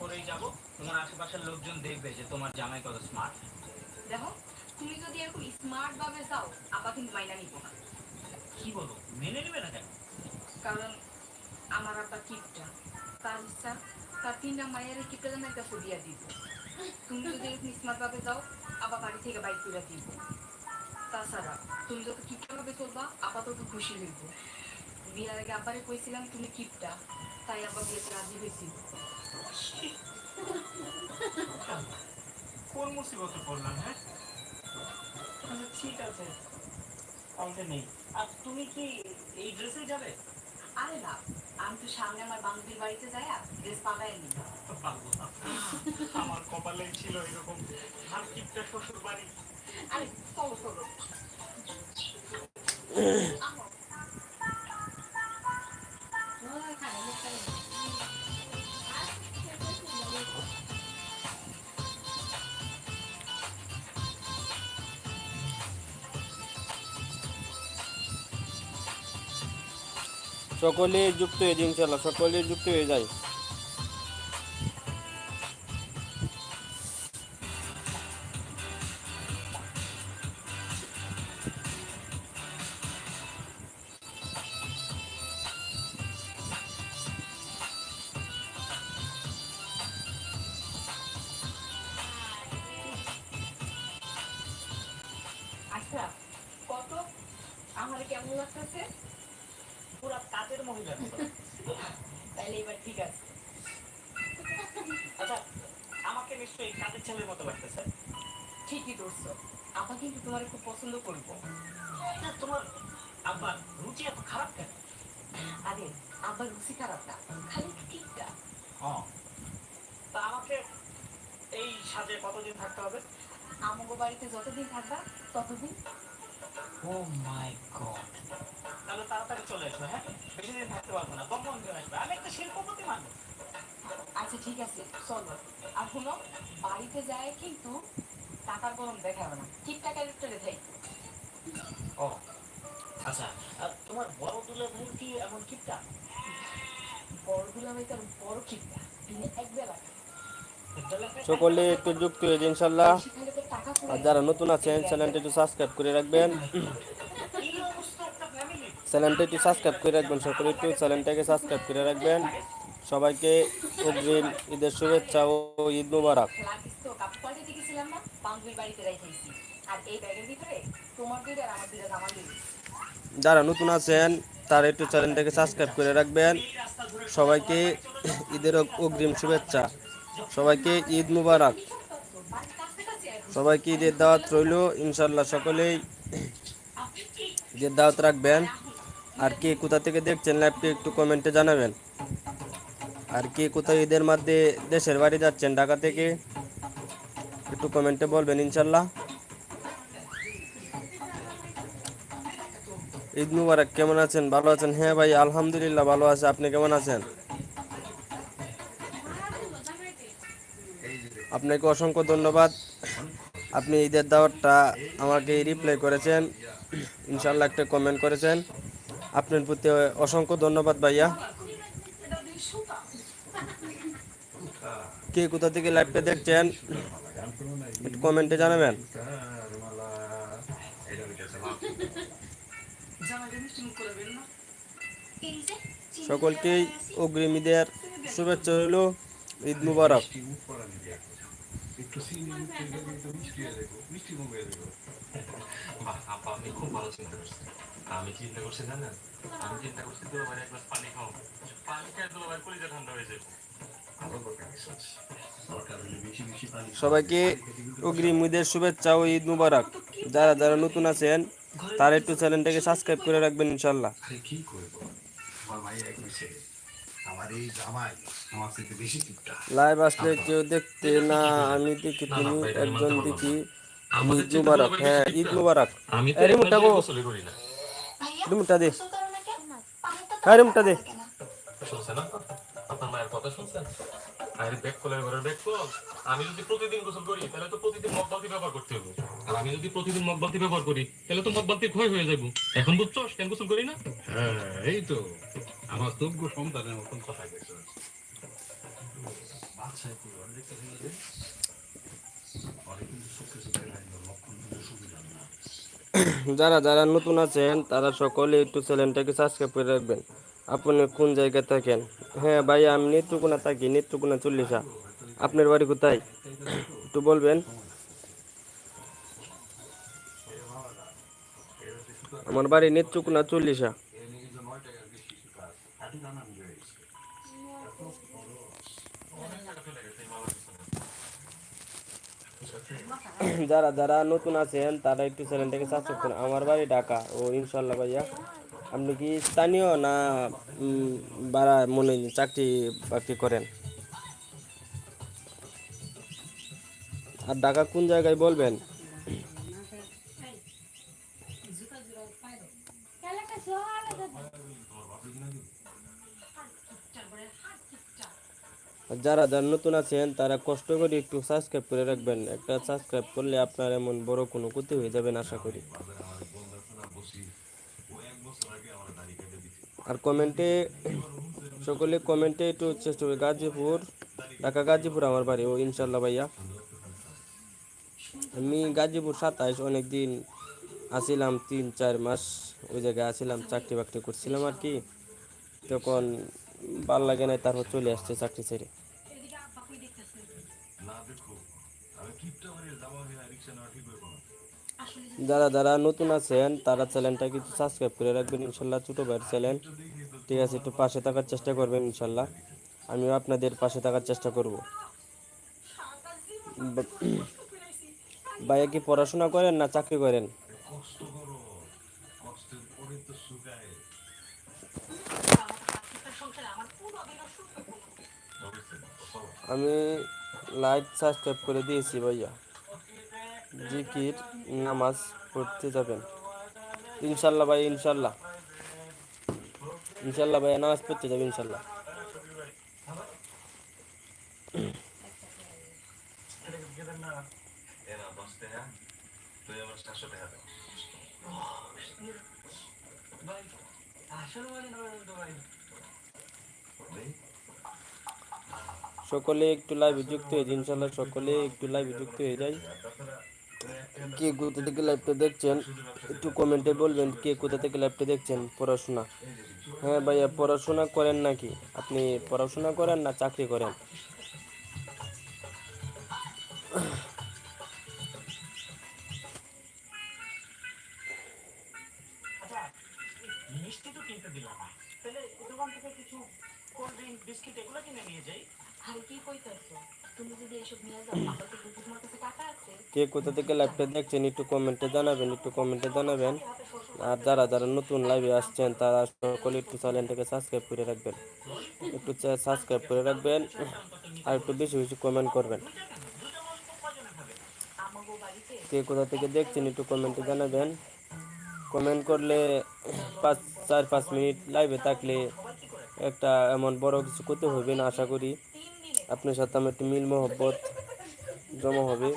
পরেই যাব। তোমার আশেপাশের লোকজন দেখবে যে তোমার জামাই কত স্মার্ট দেখো তুমি যদি এরকম স্মার্ট ভাবে যাও আপা কিন্তু মাইনা নিব না। কি বলো? মেনে নেবে না কেন? কারণ আমার আব্বা কিপটা। তার ইচ্ছা তার তিনটা মায়ের কিপটা যেন একটা ফুদিয়া দিব। তুমি যদি এরকম স্মার্ট ভাবে যাও আবার বাড়ি থেকে বাইক তুলে দিব। তাছাড়া তুমি যত কিপটা ভাবে চলবা আপা তত খুশি হইব। বিয়ার আগে আব্বারে কইছিলাম তুমি কিপটা। তাই আব্বা বিয়েতে রাজি হয়েছিল কোন মুসিবতে পড়লাম হ্যাঁ? আচ্ছা ঠিক আছে। পাল্টে নেই। আর তুমি কি এই ড্রেসে যাবে? আরে না আমি তো সামনে আমার বান্ধবীর বাড়িতে যাই ড্রেস পাবাই নি। পারব আমার কপালেই ছিল এরকম আর কিপটা শ্বশুর বাড়ি আরে চলো চলো। সকলে যুক্ত হয়ে দিন ইনশাল্লাহ সকলে যুক্ত হয়ে যায়। ছেলের মতো লাগতেছে ঠিকই ধরছো। আপা কিন্তু তোমার খুব পছন্দ করব। তোমার আব্বার রুচি এত খারাপ কেন? আরে আব্বার রুচি খারাপ না খালি ঠিকটা হ্যাঁ। তা আমাকে এই সাজে কতদিন থাকতে হবে? আমাগো বাড়িতে যতদিন থাকবা ততদিন। Oh my God. তাহলে তাড়াতাড়ি চলে এসো হ্যাঁ? বেশি দিন থাকতে পারব না হয়ে আসবে? আমি একটা শিল্পপতি মানুষ। আচ্ছা ঠিক আছে চলো আর শুনো বাড়িতে যায় কিন্তু টাকার গরম দেখাবে না। ঠিক টাকা রেটে থাই ও আচ্ছা আর তোমার বড় দুলে ভাই কি এমন কিপটা বড়গুলো আমি তার বড় ঠিকটা দিনে এক বেলা সকলে একটু যুক্ত হয়ে ইনশাল্লাহ। আর যারা নতুন আছেন চ্যানেলটা একটু সাবস্ক্রাইব করে রাখবেন। চ্যানেলটা একটু সাবস্ক্রাইব করে রাখবেন সকলে একটু চ্যানেলটাকে সাবস্ক্রাইব করে রাখবেন। সবাইকে অগ্রিম ঈদের শুভেচ্ছা ও ঈদ মুবারক। যারা নতুন আছেন, তারা একটু চ্যানেলটাকে সাবস্ক্রাইব করে রাখবেন। সবাইকে ঈদের অগ্রিম শুভেচ্ছা। সবাইকে ঈদ মুবারক। সবাইকে ঈদের দাওয়াত রইল। ইনশাল্লাহ সকলেই ঈদের দাওয়াত রাখবেন। আর কে কোথা থেকে দেখছেন লাইভটি একটু কমেন্টে জানাবেন। আর কে কোথায় ঈদের মধ্যে দেশের বাড়ি যাচ্ছেন, ঢাকা থেকে? একটু কমেন্টে বলবেন, ইনশাল্লাহ। ঈদ মুবারক, কেমন আছেন? ভালো আছেন? হ্যাঁ ভাই, আলহামদুলিল্লাহ ভালো আছে। আপনি কেমন আছেন? আপনাকে অসংখ্য ধন্যবাদ। আপনি ঈদের দাওয়াতটা আমাকে রিপ্লাই করেছেন। ইনশাল্লাহ একটা কমেন্ট করেছেন। আপনার প্রতি অসংখ্য ধন্যবাদ ভাইয়া। কে কোথা থেকে লাইভটা দেখছেন, একটু কমেন্টে জানাবেন। সকলকেই অগ্রিম ঈদের শুভেচ্ছা রইল। ঈদ মুবারক। আমি চিন্তা করছি আমি চিন্তা করছি গ্লাস পানি খাও পানি খেয়ে ভাই কলিজা ঠান্ডা সবাইকে অগ্রিম ঈদের শুভেচ্ছা ও ঈদ মুবারক। যারা যারা নতুন আছেন তারা একটু চ্যানেলটাকে সাবস্ক্রাইব করে রাখবেন ইনশাল্লাহ আরে কি করব? আমার ভাই এক হয়েছে। আমার এই জামাই আমার থেকে বেশি টিপটা লাইভ আসলে কেউ দেখতে না আমি দেখি তুমি একজন দেখি। ঈদ মুবারক হ্যাঁ ঈদ মুবারক। মোটা গো। গোসলই করি না। রিমোটটা দে হ্যাঁ রিমোটটা দে কথা শুনছেন? আরে কলের ঘরের কল আমি যদি প্রতিদিন গোসল করি তাহলে তো প্রতিদিন ব্যবহার করতে হবে। আর আমি যদি প্রতিদিন ব্যবহার করি তাহলে তো ক্ষয় হয়ে যাব এখন বুঝছ কেন গোসল করি না? হ্যাঁ এই তো। আমার যোগ্য সন্তানের মতন কথা গেছে। যারা যারা নতুন আছেন তারা সকলে একটু চ্যানেলটাকে সাবস্ক্রাইব করে রাখবেন। আপনি কোন জায়গায় থাকেন? হ্যাঁ ভাই, আমি নেত্রকোনা থাকি, নেত্রকোনা চল্লিশা। আপনার বাড়ি কোথায়? একটু বলবেন। আমার বাড়ি নেত্রকোনা চল্লিশা। যারা যারা নতুন আছেন, তারা একটু চ্যানেলটাকে সাবস্ক্রাইব করেন। আমার বাড়ি ঢাকা। ও, ইনশাল্লাহ, ভাইয়া। আপনি কি স্থানীয় না বাড়া মনে চাকরি বাকরি করেন? আর ঢাকা কোন জায়গায় বলবেন? যারা যারা নতুন আছেন, তারা কষ্ট করে একটু সাবস্ক্রাইব করে রাখবেন। একটা সাবস্ক্রাইব করলে আপনার এমন বড় কোনো ক্ষতি হয়ে যাবেন আশা করি। আর কমেন্টে সকলে কমেন্টে একটু চেষ্টা করবে। গাজীপুর ঢাকা গাজীপুর আমার বাড়ি ও ইনশাল্লাহ ভাইয়া। আমি গাজীপুর সাতাইশ অনেক দিন আসিলাম তিন চার মাস ওই জায়গায় আসিলাম চাকরি বাকরি করছিলাম আর কি। তখন ভালো লাগে না তারপর চলে আসছে চাকরি ছেড়ে। যারা যারা নতুন আছেন, তারা চ্যানেলটা কিন্তু সাবস্ক্রাইব করে রাখবেন, ইনশাল্লাহ ছোটো ভাইয়ের চ্যানেল। ঠিক আছে, একটু পাশে থাকার চেষ্টা করবেন, ইনশাল্লাহ। আমিও আপনাদের পাশে থাকার চেষ্টা করব। ভাইয়া কি পড়াশোনা করেন না চাকরি করেন? আমি লাইট সাবস্ক্রাইব করে দিয়েছি ভাইয়া। জিকির, নামাজ পড়তে যাবেন। ইনশাল্লাহ ভাই, ইনশাল্লাহ। ইনশাল্লাহ ভাই, নামাজ পড়তে যাবে ইনশাল্লাহ। সকলে একটু লাইভে যুক্ত হয়ে ইনশাল্লাহ সকলে একটু লাইভে যুক্ত হয়ে যায় কে কোথা থেকে লাইভটা দেখছেন, একটু কমেন্টে বলবেন কে কোথা থেকে লাইভটা দেখছেন, পড়াশোনা। হ্যাঁ ভাইয়া, পড়াশোনা করেন নাকি? আপনি পড়াশোনা করেন না, চাকরি করেন? কোথা থেকে লাইভটা দেখছেন, একটু কমেন্টে জানাবেন, একটু কমেন্টে জানাবেন। আর যারা যারা নতুন লাইভে আসছেন, তারা সকলে একটু চ্যানেলটাকে সাবস্ক্রাইব করে রাখবেন। একটু সাবস্ক্রাইব করে রাখবেন, আর একটু বেশি বেশি কমেন্ট করবেন। কে কোথা থেকে দেখছেন, একটু কমেন্টে জানাবেন। কমেন্ট করলে পাঁচ, চার, পাঁচ মিনিট লাইভে থাকলে একটা এমন বড় কিছু করতে হবে না, আশা করি। আপনার সাথে আমার একটু মিল মহব্বত জমা হবে।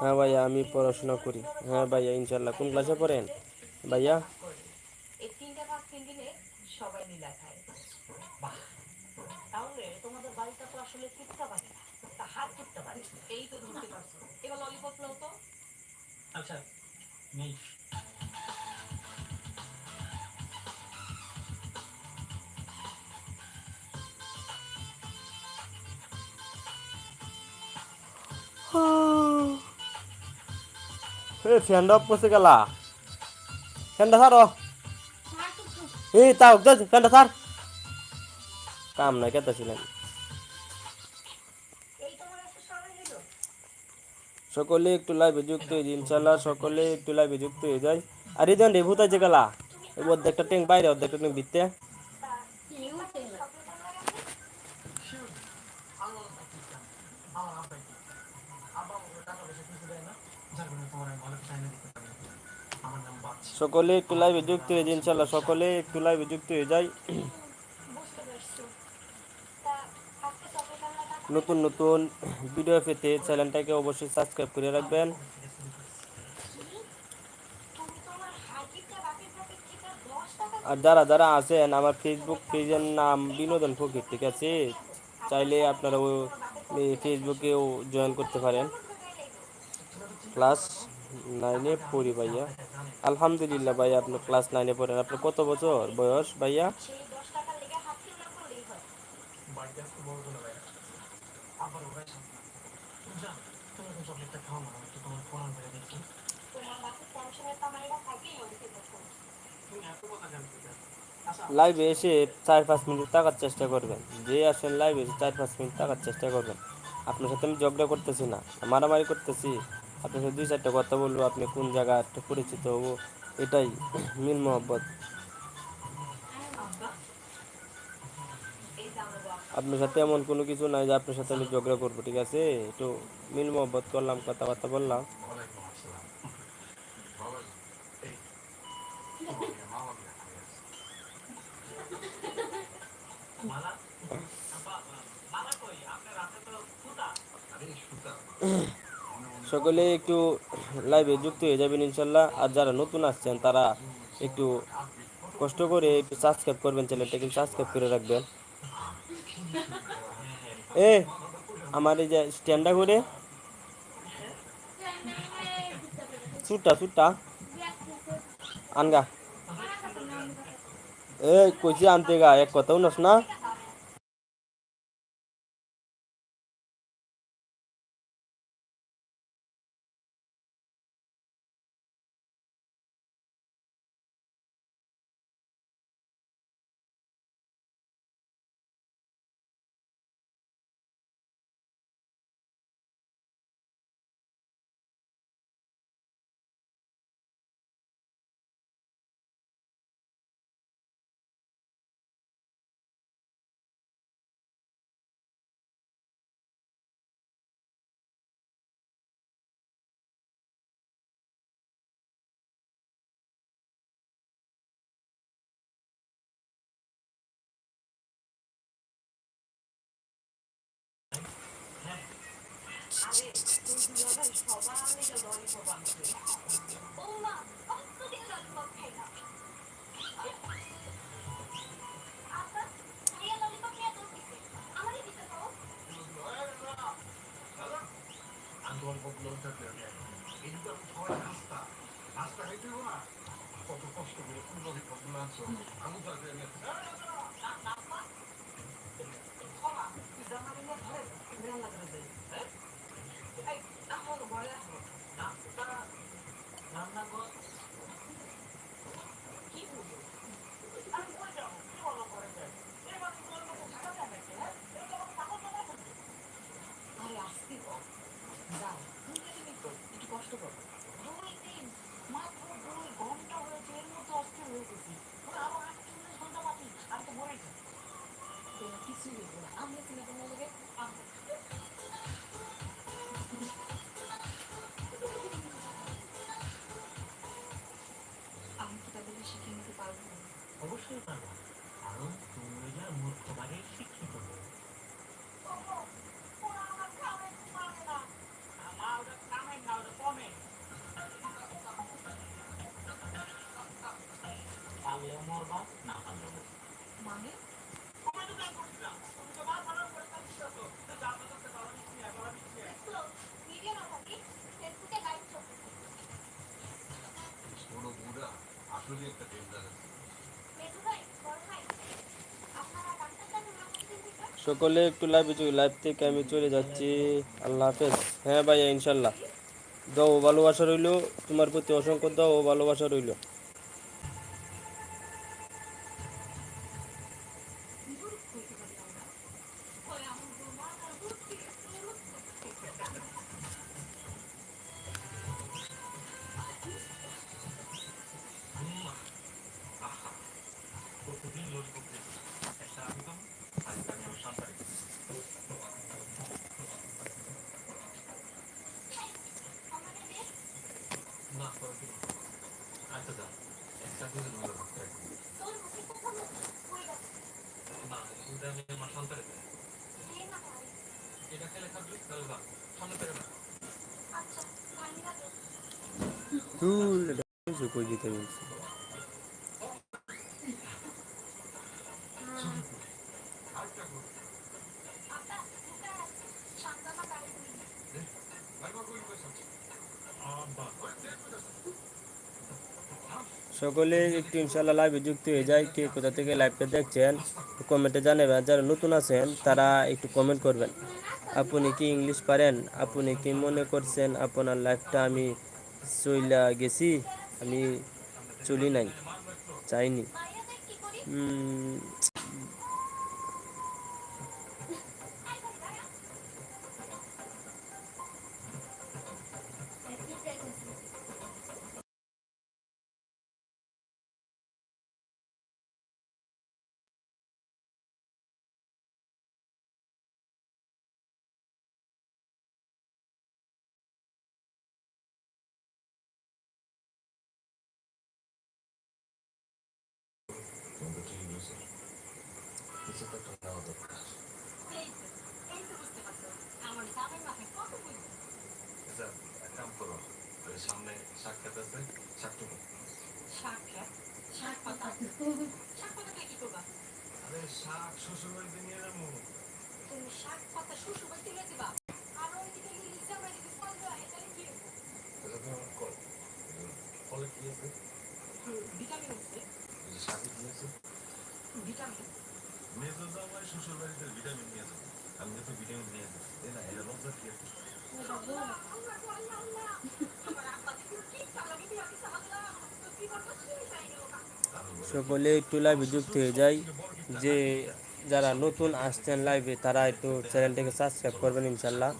হ্যাঁ ভাইয়া আমি পড়াশোনা করি। হ্যাঁ ভাইয়া ইনশাল্লাহ কোন ক্লাসে পড়েন? ভাইয়া? এই এ, ফ্যানটা অফ করছে ফ্যানটা ছাড়ো। এই তাও ফ্যানটা ছাড়। কাম নাই কেতা ছিলেন সকলে একটু লাইভে যুক্ত হয়ে ইনশাল্লাহ সকলে একটু লাইভে যুক্ত হয়ে যায় আর এই রে ভূত আছে গেলা। অর্ধেকটা ট্যাঙ্ক বাইরে, অর্ধেকটা ট্যাঙ্ক ভিতরে আমার আব্বাই আব্বা আমাকে টাকা পয়সা কিছু দেয় না যার কারণে তোমার আমি ভালো টাইমে দিতে পারি না। আমার নাম বাচ্চা সকলে একটু লাইভে যুক্ত হয়ে ইনশাল্লাহ সকলে একটু লাইভে যুক্ত হয়ে যায় নতুন নতুন ভিডিও পেতে চ্যানেলটাকে অবশ্যই সাবস্ক্রাইব করে রাখবেন। আর যারা যারা আছেন, আমার ফেসবুক পেজের নাম বিনোদন ফকির, ঠিক আছে? চাইলে আপনারা ফেসবুকেও জয়েন করতে পারেন। ক্লাস নাইনে পড়ি ভাইয়া। আলহামদুলিল্লাহ ভাইয়া, আপনি ক্লাস নাইনে পড়েন। আপনার কত বছর বয়স ভাইয়া? লাইভে এসে চার পাঁচ মিনিট থাকার চেষ্টা করবেন। যে আসেন লাইভে এসে চার পাঁচ মিনিট থাকার চেষ্টা করবেন। আপনার সাথে আমি ঝগড়া করতেছি না, মারামারি করতেছি। আপনার সাথে দুই চারটা কথা বলব আপনি কোন জায়গা একটা পরিচিত হব এটাই মিল দোয়া আপনার সাথে এমন কোনো কিছু নাই যে আপনার সাথে আমি ঝগড়া করব ঠিক আছে? একটু মিল মোহব্বত করলাম কথাবার্তা বললাম। ওয়ালাইকুম সকলে একটু লাইভে যুক্ত হয়ে যাবেন ইনশাল্লাহ। আর যারা নতুন আসছেন, তারা একটু কষ্ট করে একটু সাবস্ক্রাইব করবেন চ্যানেলটা কিন্তু সাবস্ক্রাইব করে রাখবেন। এ, আমার এই যে স্ট্যান্ডটা করে সুটটা সুটটা আনগা। এ কইছি আনতে গা, এক কথাও নাস না। কত কষ্ট করে আনছো আমি অবশ্যই পারব কারণ তোমরা যা মূর্খ বাড়ির শিক্ষিত সকলে একটু লাইভে চলে লাইভ থেকে আমি চলে যাচ্ছি। আল্লাহ হাফেজ। হ্যাঁ ভাইয়া ইনশাল্লাহ দাও, ভালোবাসা রইল। তোমার প্রতি অসংখ্য দাও, ভালোবাসা রইল। দুধে আমি আমার সন্তানের এটা ধুল, কই দিতে বলছি সকলে একটু ইনশাল্লাহ লাইভে যুক্ত হয়ে যায়, কে কোথা থেকে লাইভটা দেখছেন কমেন্টে জানাবেন। যারা নতুন আছেন, তারা একটু কমেন্ট করবেন। আপনি কি ইংলিশ পারেন? আপনি কি মনে করছেন আপনার লাইফটা আমি চইলা গেছি? আমি চলি নাই চাইনি শ্বশুর বাড়িতে আছে ভিটামিন শ্বশুর বাড়িতে ভিটামিন নিয়ে যাব আমি তো ভিটামিন নিয়ে যাব না কি আছে সকলে একটু লাইভে যুক্ত হয়ে যায় যে যারা নতুন আসছেন লাইভে তারা একটু চ্যানেলটাকে সাবস্ক্রাইব করবেন ইনশাল্লাহ।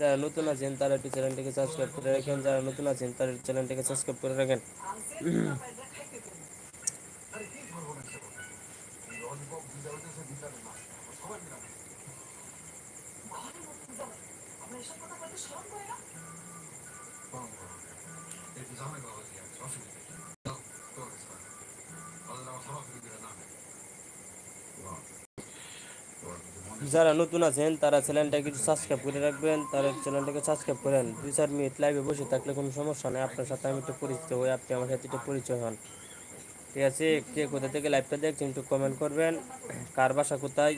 যারা নতুন আছেন, তারা একটু চ্যানেলটিকে সাবস্ক্রাইব করে রাখেন। যারা নতুন আছেন, তারা চ্যানেলটিকে সাবস্ক্রাইব করে রাখেন। যারা নতুন আছেন, তারা চ্যানেলটাকে একটু সাবস্ক্রাইব করে রাখবেন। তারা চ্যানেলটাকে সাবস্ক্রাইব করেন। দুই চার মিনিট লাইভে বসে থাকলে কোনো সমস্যা নেই। আপনার সাথে আমি একটু পরিচিত হই, আপনি আমার সাথে একটু পরিচয় হন। ঠিক আছে? কে কোথা থেকে লাইভটা দেখছেন একটু কমেন্ট করবেন। কার বাসা কোথায়?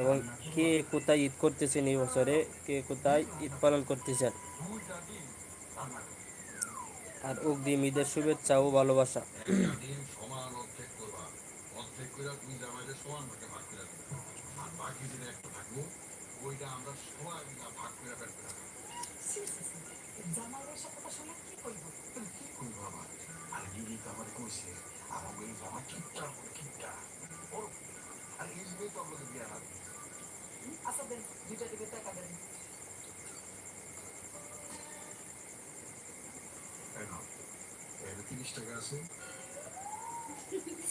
এবং কে কোথায় ঈদ করতেছেন এই বছরে? কে কোথায় ঈদ পালন করতেছেন। আর অগ্রিম ঈদের শুভেচ্ছা ও ভালোবাসা। দুইটা দিন সমান অর্ধেক করবা অর্ধেক করে তুমি জামাইদের সমান ভাগে ভাগ করে দিবে আর বাকি দিনে একটা থাকব ওইটা আমরা সবাই মিলে ভাগ করে পেট করে জামাইয়ের সাথে কথা শুনে কি করব? কি করব আবার? আর দিদি তো আমার কইছে আমার ওই জামা কিপটা করে কিপটা আর এই তো আমাদের বিয়ে না আচ্ছা দেন দুইটা দিকে টাকা দেন। এই নাও, এটা তিরিশ টাকা আছে।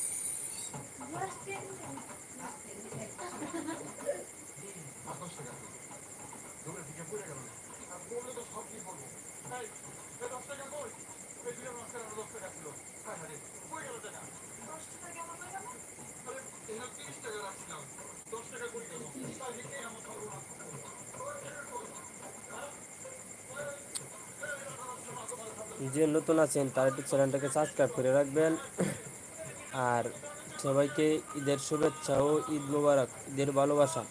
যে নতুন আছেন তারা একটু চ্যানেলটাকে সাবস্ক্রাইব করে রাখবেন। আর সবাইকে ঈদের শুভেচ্ছা ও ঈদ মুবারক ঈদের ভালোবাসা।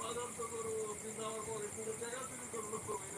বাজার তো করো আপনি যাওয়ার পরে কোনো জায়গা তুমি করল কবি